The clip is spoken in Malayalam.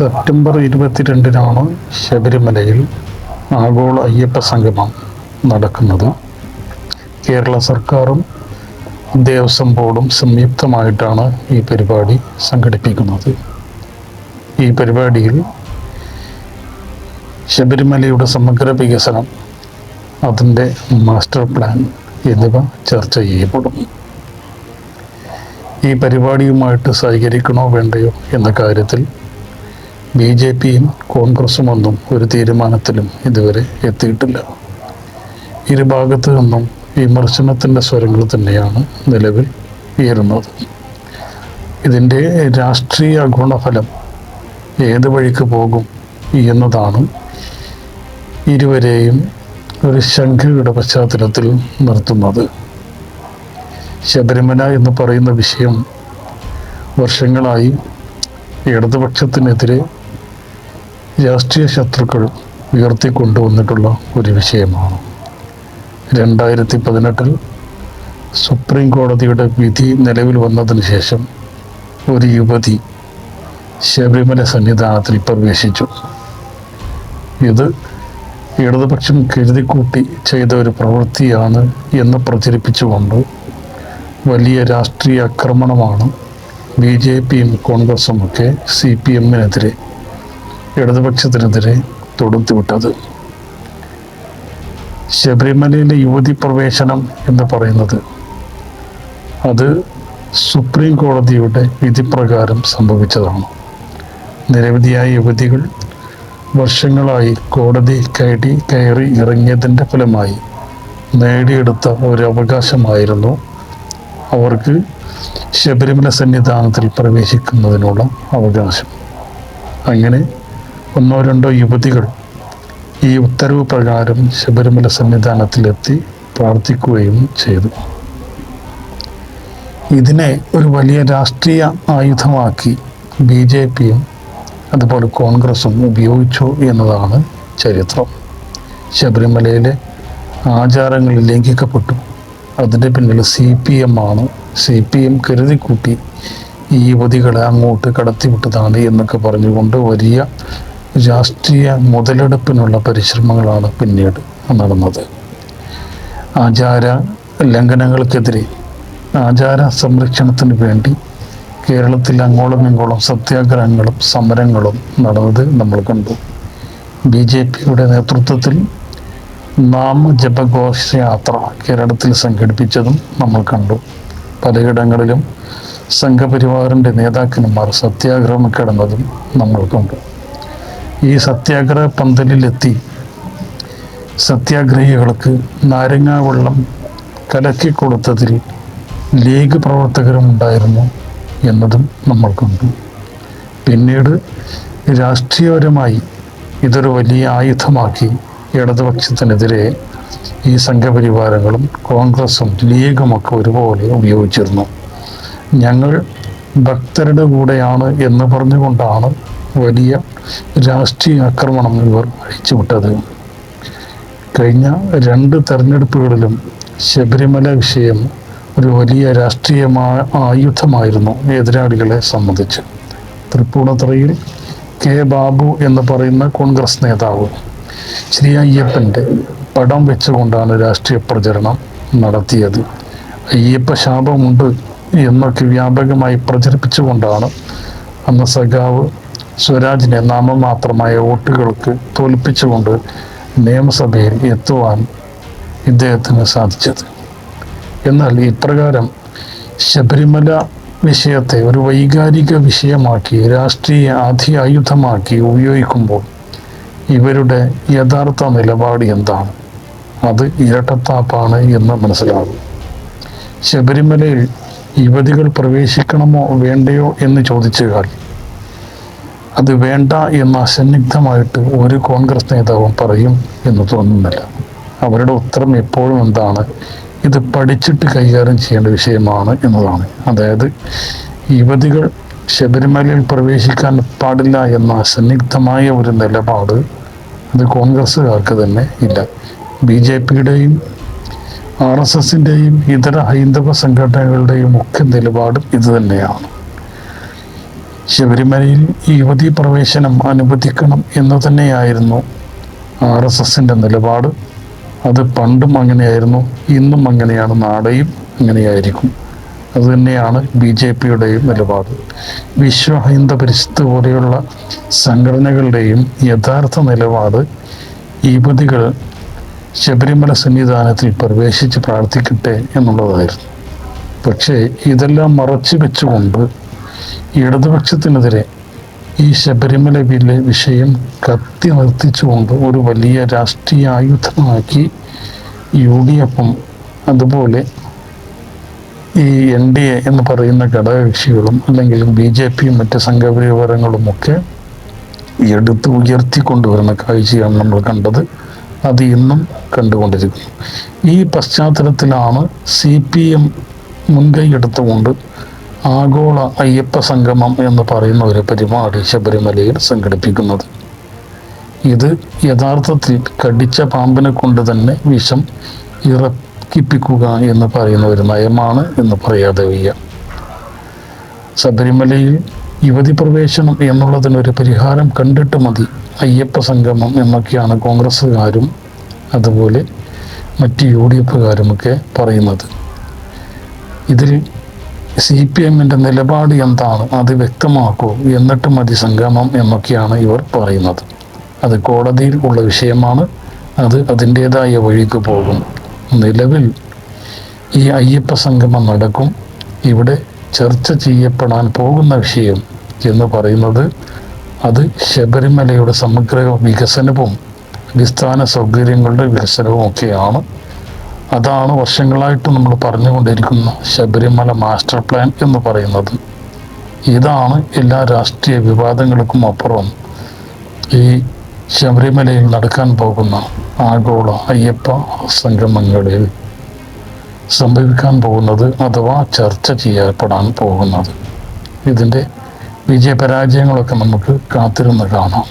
സെപ്റ്റംബർ ഇരുപത്തിരണ്ടിനാണ് ശബരിമലയിൽ ആഗോള അയ്യപ്പ സംഗമം നടക്കുന്നത്. കേരള സർക്കാരും ദേവസ്വം ബോർഡും സംയുക്തമായിട്ടാണ് ഈ പരിപാടി സംഘടിപ്പിക്കുന്നത്. ഈ പരിപാടിയിൽ ശബരിമലയുടെ സമഗ്ര വികസനം അതിന്റെ മാസ്റ്റർ പ്ലാൻ എന്നിവ ചർച്ച ചെയ്യപ്പെടും. ഈ പരിപാടിയുമായിട്ട് സഹകരിക്കണോ വേണ്ടയോ എന്ന കാര്യത്തിൽ ബി ജെ പിയും കോൺഗ്രസും ഒന്നും ഒരു തീരുമാനത്തിലും ഇതുവരെ എത്തിയിട്ടില്ല. ഇരുഭാഗത്തു നിന്നും വിമർശനത്തിന്റെ സ്വരങ്ങൾ തന്നെയാണ് നിലവിൽ ഉയരുന്നത്. ഇതിന്റെ രാഷ്ട്രീയ ഗുണഫലം ഏത് വഴിക്ക് പോകും എന്നതാണ് ഇരുവരെയും ഒരു ശങ്കയുടെ പശ്ചാത്തലത്തിൽ നിർത്തുന്നത്. ശബരിമല എന്ന് പറയുന്ന വിഷയം വർഷങ്ങളായി ഇടതുപക്ഷത്തിനെതിരെ രാഷ്ട്രീയ ശത്രുക്കൾ ഉയർത്തിക്കൊണ്ടുവന്നിട്ടുള്ള ഒരു വിഷയമാണ്. രണ്ടായിരത്തി പതിനെട്ടിൽ സുപ്രീം കോടതിയുടെ വിധി നിലവിൽ വന്നതിന് ശേഷം ഒരു യുവതി ശബരിമല സന്നിധാനത്തിൽ പ്രവേശിച്ചു. ഇത് ഇടതുപക്ഷം കരുതിക്കൂട്ടി ചെയ്ത ഒരു പ്രവൃത്തിയാണ് എന്ന് പ്രചരിപ്പിച്ചുകൊണ്ട് വലിയ രാഷ്ട്രീയ ആക്രമണമാണ് ബി ജെ പിയും കോൺഗ്രസും ഒക്കെ സി പി എമ്മിനെതിരെ ഇടതുപക്ഷത്തിനെതിരെ തൊടുത്തുവിട്ടത്. ശബരിമലയിലെ യുവതി പ്രവേശനം എന്ന് പറയുന്നത് അത് സുപ്രീം കോടതിയുടെ വിധിപ്രകാരം സംഭവിച്ചതാണ്. നിരവധിയായ യുവതികൾ വർഷങ്ങളായി കോടതി കയറ്റി കയറി ഇറങ്ങിയതിന്റെ ഫലമായി നേടിയെടുത്ത ഒരു അവകാശമായിരുന്നു. അവർക്ക് ശബരിമല സന്നിധാനത്തിൽ പ്രവേശിക്കുന്നതിനുള്ള അവകാശം. അങ്ങനെ ഒന്നോ രണ്ടോ യുവതികൾ ഈ ഉത്തരവ് പ്രകാരം ശബരിമല സന്നിധാനത്തിലെത്തി പ്രാർത്ഥിക്കുകയും ചെയ്തു. ഇതിനെ ഒരു വലിയ രാഷ്ട്രീയ ആയുധമാക്കി ബി ജെ പിയും അതുപോലെ കോൺഗ്രസും ഉപയോഗിച്ചു എന്നതാണ് ചരിത്രം. ശബരിമലയിലെ ആചാരങ്ങൾ ലംഘിക്കപ്പെട്ടു. അതിന്റെ പിന്നിൽ സി പി എം ആണ്. സി പി എം കരുതിക്കൂട്ടി ഈ യുവതികളെ അങ്ങോട്ട് കടത്തിവിട്ടതാണ് എന്നൊക്കെ പറഞ്ഞുകൊണ്ട് വലിയ രാഷ്ട്രീയ മുതലെടുപ്പിനുള്ള പരിശ്രമങ്ങളാണ് പിന്നീട് നടന്നത്. ആചാര ലംഘനങ്ങൾക്കെതിരെ ആചാര സംരക്ഷണത്തിന് വേണ്ടി കേരളത്തിൽ അങ്ങോളം ഇങ്ങോളം സത്യാഗ്രഹങ്ങളും സമരങ്ങളും നടന്നത് നമ്മൾ കണ്ടു. ബി ജെ പിയുടെ നേതൃത്വത്തിൽ നാമജപഘോഷയാത്ര കേരളത്തിൽ സംഘടിപ്പിച്ചതും നമ്മൾ കണ്ടു. പലയിടങ്ങളിലും സംഘപരിവാറിന്റെ നേതാക്കന്മാർ സത്യാഗ്രഹം കിടന്നതും നമ്മൾ കണ്ടു. ഈ സത്യാഗ്രഹ പന്തലിലെത്തി. സത്യാഗ്രഹികൾക്ക് നാരങ്ങാവെള്ളം കലക്കി കൊടുത്തതിൽ ലീഗ് പ്രവർത്തകരും ഉണ്ടായിരുന്നു എന്നതും നമ്മൾ കണ്ടു. പിന്നീട് രാഷ്ട്രീയപരമായി ഇതൊരു വലിയ ആയുധമാക്കി ഇടതുപക്ഷത്തിനെതിരെ ഈ സംഘപരിവാരങ്ങളും കോൺഗ്രസും ലീഗുമൊക്കെ ഒരുപോലെ ഉപയോഗിച്ചിരുന്നു. ഞങ്ങൾ ഭക്തരുടെ കൂടെയാണ് എന്ന് പറഞ്ഞുകൊണ്ടാണ് വലിയ രാഷ്ട്രീയ ആക്രമണം ഇവർ അഴിച്ചുവിട്ടത്. കഴിഞ്ഞ രണ്ട് തെരഞ്ഞെടുപ്പുകളിലും ശബരിമല വിഷയം ഒരു വലിയ രാഷ്ട്രീയമായ ആയുധമായിരുന്നു എതിരാളികളെ സംബന്ധിച്ച്. തൃപ്പൂണിത്തുറയിൽ കെ ബാബു എന്ന് പറയുന്ന കോൺഗ്രസ് നേതാവ് ശ്രീ അയ്യപ്പന്റെ പടം വെച്ചുകൊണ്ടാണ് രാഷ്ട്രീയ പ്രചരണം നടത്തിയത്. അയ്യപ്പ ശാപമുണ്ട് എന്നൊക്കെ വ്യാപകമായി പ്രചരിപ്പിച്ചുകൊണ്ടാണ് അന്ന് സഖാവ് സ്വരാജിനെ നാമമാത്രമായ വോട്ടുകൾക്ക് തോൽപ്പിച്ചുകൊണ്ട് നിയമസഭയിൽ എത്തുവാൻ ഇദ്ദേഹത്തിന് സാധിച്ചത്. എന്നാൽ ഇപ്രകാരം ശബരിമല വിഷയത്തെ ഒരു വൈകാരിക വിഷയമാക്കി രാഷ്ട്രീയ ആയുധമാക്കി ഉപയോഗിക്കുമ്പോൾ ഇവരുടെ യഥാർത്ഥ നിലപാട് എന്താണ്? അത് ഇരട്ടത്താപ്പാണ് എന്ന് മനസ്സിലാകും. ശബരിമലയിൽ യുവതികൾ പ്രവേശിക്കണമോ വേണ്ടയോ എന്ന് ചോദിച്ചാൽ അത് വേണ്ട എന്ന അസന്നിഗ്ധമായിട്ട് ഒരു കോൺഗ്രസ് നേതാവും പറയും എന്ന് തോന്നുന്നില്ല. അവരുടെ ഉത്തരം എപ്പോഴും എന്താണ്? ഇത് പഠിച്ചിട്ട് കൈകാര്യം ചെയ്യേണ്ട വിഷയമാണ് എന്നതാണ്. അതായത് യുവതികൾ ശബരിമലയിൽ പ്രവേശിക്കാൻ പാടില്ല എന്ന സന്നിഗ്ധമായ ഒരു നിലപാട് അത് കോൺഗ്രസ്സുകാർക്ക് തന്നെ ഇല്ല. ബി ജെ പിയുടെയും ആർ എസ് എസിന്റെയും ഇതര ഹൈന്ദവ സംഘടനകളുടെയും ഒക്കെ നിലപാടും ഇത് തന്നെയാണ്. ശബരിമലയിൽ യുവതി പ്രവേശനം അനുവദിക്കണം എന്ന് തന്നെയായിരുന്നു ആർ എസ് എസിന്റെ നിലപാട്. അത് പണ്ടും അങ്ങനെയായിരുന്നു ഇന്നും അങ്ങനെയാണ് നാളെയും അങ്ങനെയായിരിക്കും. അതുതന്നെയാണ് ബി ജെ പിയുടെയും നിലപാട്. വിശ്വ ഹൈന്ദ പരിഷത്ത് പോലെയുള്ള സംഘടനകളുടെയും യഥാർത്ഥ നിലപാട് യുവതികൾ ശബരിമല സന്നിധാനത്തിൽ പ്രവേശിച്ച് പ്രാർത്ഥിക്കട്ടെ എന്നുള്ളതായിരുന്നു. പക്ഷേ ഇതെല്ലാം മറച്ചു വെച്ചുകൊണ്ട് ഇടതുപക്ഷത്തിനെതിരെ ഈ ശബരിമല ബില്ല് വിഷയം കത്തി നിർത്തിച്ചുകൊണ്ട് ഒരു വലിയ രാഷ്ട്രീയ ആയുധമാക്കി യു ഡി എഫും അതുപോലെ ഈ എൻ ഡി എ എന്ന് പറയുന്ന ഘടകകക്ഷികളും അല്ലെങ്കിൽ ബി ജെ പിയും മറ്റ് സംഘപരിവാരങ്ങളുമൊക്കെ എടുത്ത് ഉയർത്തിക്കൊണ്ടുവരുന്ന കാഴ്ചയാണ് നമ്മൾ കണ്ടത്. അത് ഇന്നും കണ്ടുകൊണ്ടിരിക്കുന്നു. ഈ പശ്ചാത്തലത്തിലാണ് സി പി എം മുൻകൈ എടുത്തുകൊണ്ട് ആഗോള അയ്യപ്പ സംഗമം എന്ന് പറയുന്ന ഒരു പരിപാടി ശബരിമലയിൽ സംഘടിപ്പിക്കുന്നത്. ഇത് യഥാർത്ഥത്തിൽ കടിച്ച പാമ്പിനെ കൊണ്ട് തന്നെ വിഷം ഇറക്കിപ്പിക്കുക എന്ന് പറയുന്ന ഒരു നയമാണ് എന്ന് പറയാതെ വയ്യ. ശബരിമലയിൽ യുവതി പ്രവേശനം എന്നുള്ളതിനൊരു പരിഹാരം കണ്ടിട്ട് മതി. അയ്യപ്പ സംഗമം എന്നൊക്കെയാണ് കോൺഗ്രസ്സുകാരും അതുപോലെ മറ്റ് യു ഡി എഫുകാരുമൊക്കെ പറയുന്നത്. ഇതിൽ സി പി എമ്മിന്റെ നിലപാട് എന്താണ്? അത് വ്യക്തമാക്കൂ. എന്നിട്ട് മതി സംഗമം എന്നൊക്കെയാണ് ഇവർ പറയുന്നത്. അത് കോടതിയിൽ ഉള്ള വിഷയമാണ്. അത് അതിന്റേതായ വഴിക്ക് പോകും. നിലവിൽ ഈ അയ്യപ്പ സംഗമം നടക്കും. ഇവിടെ ചർച്ച ചെയ്യപ്പെടാൻ പോകുന്ന വിഷയം എന്ന് പറയുന്നത് അത് ശബരിമലയുടെ സമഗ്ര വികസനവും അടിസ്ഥാന സൗകര്യങ്ങളുടെ വികസനവും ഒക്കെയാണ്. അതാണ് വർഷങ്ങളായിട്ട് നമ്മൾ പറഞ്ഞുകൊണ്ടിരിക്കുന്ന ശബരിമല മാസ്റ്റർ പ്ലാൻ എന്ന് പറയുന്നത്. ഇതാണ് എല്ലാ രാഷ്ട്രീയ വിവാദങ്ങൾക്കും അപ്പുറം ഈ ശബരിമലയിൽ നടക്കാൻ പോകുന്ന ആഗോള അയ്യപ്പ സംഗമങ്ങളിൽ സംഭവിക്കാൻ പോകുന്നത് അഥവാ ചർച്ച ചെയ്യപ്പെടാൻ പോകുന്നത്. ഇതിന്റെ വിജയപരാജയങ്ങളൊക്കെ നമുക്ക് കാത്തിരുന്ന് കാണാം.